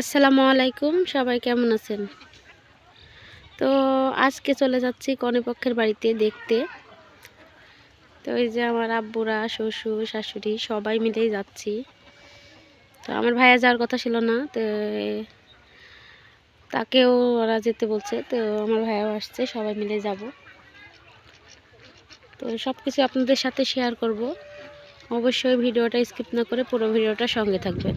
আসসালামু আলাইকুম, সবাই কেমন আছেন? তো আজকে চলে যাচ্ছি কনেপক্ষের বাড়িতে দেখতে। তো এই যে আমার আব্বুরা, শ্বশুর, শাশুড়ি সবাই মিলেই যাচ্ছি। তো আমার ভাইয়া যাওয়ার কথা ছিল না, তো তাকেও ওরা যেতে বলছে, তো আমার ভাইয়াও আসছে, সবাই মিলে যাব। তো সব কিছু আপনাদের সাথে শেয়ার করব। অবশ্যই ভিডিওটা স্কিপ না করে পুরো ভিডিওটা সঙ্গে থাকবেন।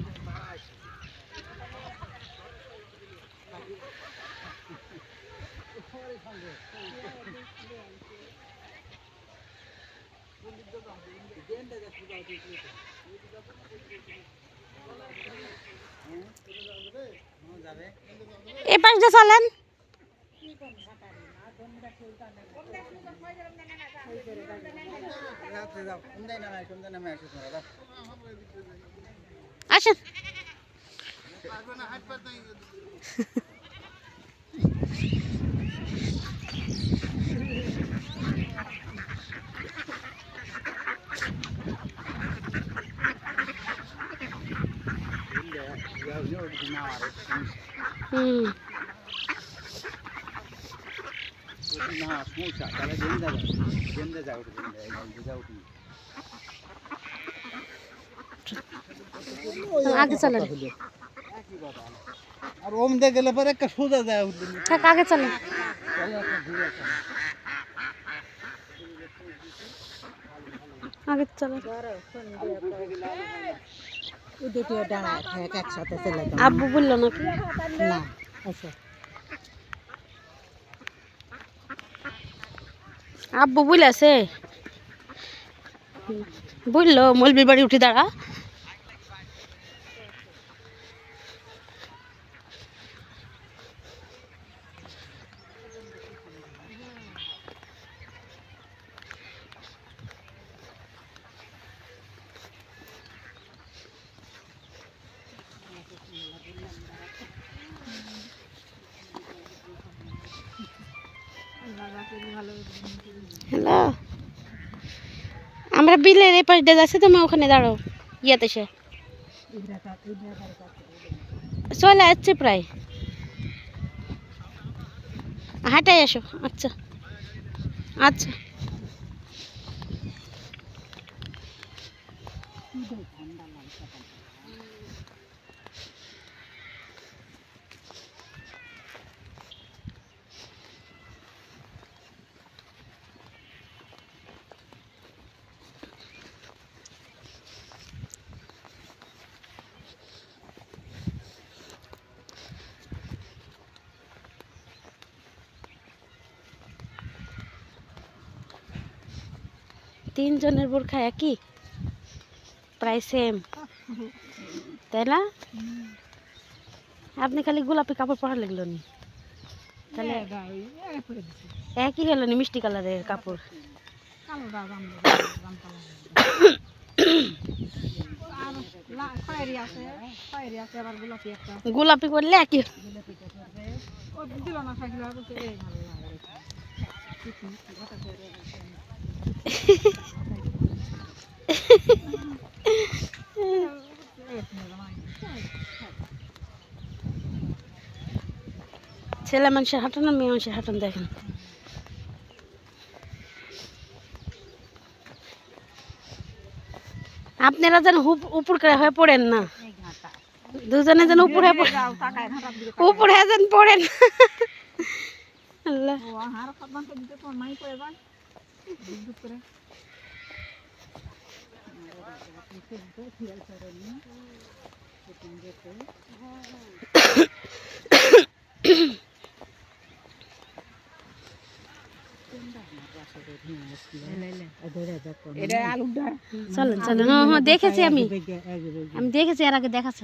এ পাশ দিয়ে চলেন। আসেন। আগে চলেন। আর ওম দিয়ে গেলে পরে একটা সোজা যায় থাক আগে চলেন। আগে চলেন। দুটো ডানা একসাথে চলে আব্বু বলল নাকি? না আচ্ছা আব্বু বলেছে। বলল মলবির বাড়ি উঠে দাঁড়া। হ্যালো? আমরা বিলের এই পাশ যাচ্ছি, তুমি ওখানে দাঁড়াও, ইয়াতে সে চলে আসছে প্রায়। হাঁটাই আসো আচ্ছা। আচ্ছা। তিনজনের বোরখা একই? প্রায় সেম তাই না? আপনি খালি গোলাপি কাপড় পরা লাগল নি? তাহলে একই হলো নি মিষ্টি কালারের কাপড়? গোলাপি করলে একই। ছেলে মানুষের হাঁটান না, মেয়ে মানুষের হাঁটান দেখেন। আপনারা যেন উপর করে হয়ে পড়েন না। দুজনে যেন উপর হয়ে পড়ে- উপর হয়ে যেন পড়েন আল্লাহ চলেন চলেন হ্যাঁ হ্যাঁ দেখেছি আমি আমি দেখেছি এর আগে দেখাচ্ছে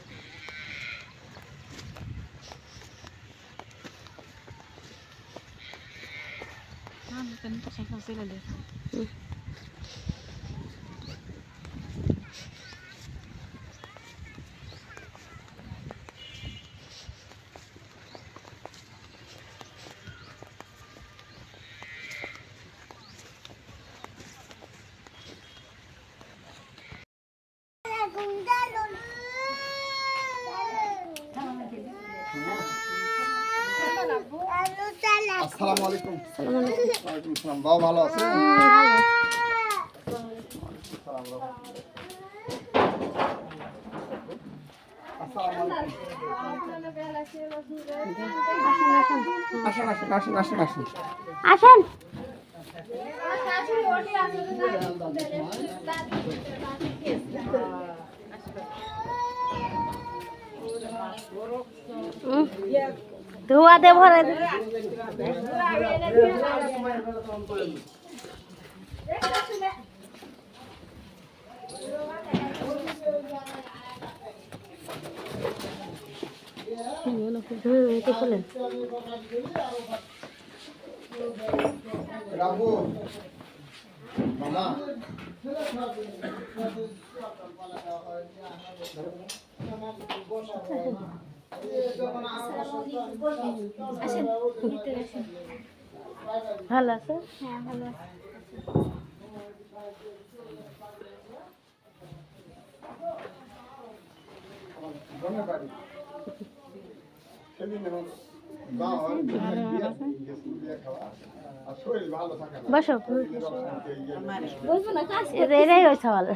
Ano gente siyang sila dito. Hmm. আসসালামু আলাইকুম। সালাম আলাইকুম। আসসালাম। বাবা ভালো আছে। আসুন আসুন আসুন আসুন। আসুন। আসেন। উম, ধোয়া দে ভরে রাবু মামা। ভালো আছে ভালো না বসো। এই যে- এরাই ভালো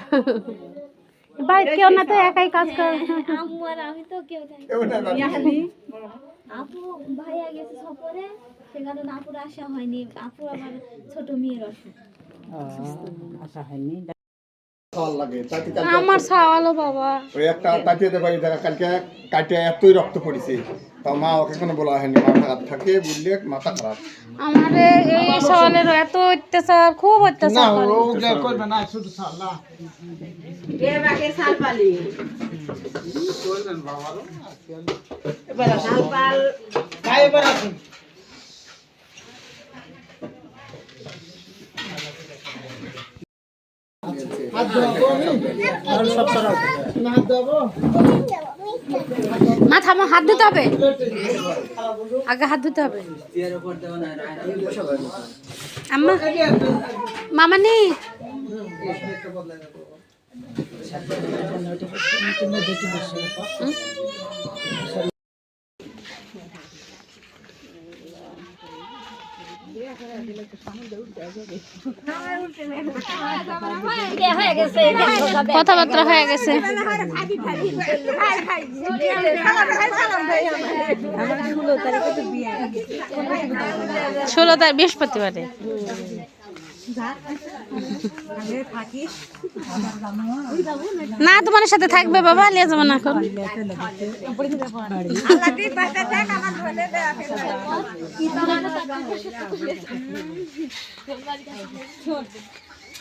বাড়িতে কেউ না তো একাই কাজ করে। আম্মু আর আমি তো কেউ জানি কেউ বাড়ি। আপু ভাইয়া গেছে সফরে সে কারণে আপুর আসা হয়নি। আপু আমার ছোট মেয়ের অসুখ। আশা হয়নি। আমার বাবা। ওই একটা কালকে এতই রক্ত পড়েছে। তা মা ওকে কোনো বলা হয়নি মাথা খারাপ থাকে বুঝলে মাথা খারাপ। আমার এই ছাওয়ালের এত অত্যাচার খুব অত্যাচার করবে না শুধু সাল্লাহ মা থামো হাত ধুতে হবে। আগে হাত ধুতে হবে। আম্মা মামানি কথাবার্তা হয়ে গেছে। ষোলো তারিখ বৃহস্পতিবারে। না তোমার সাথে থাকবে বাবা নিয়ে যাব না এখন।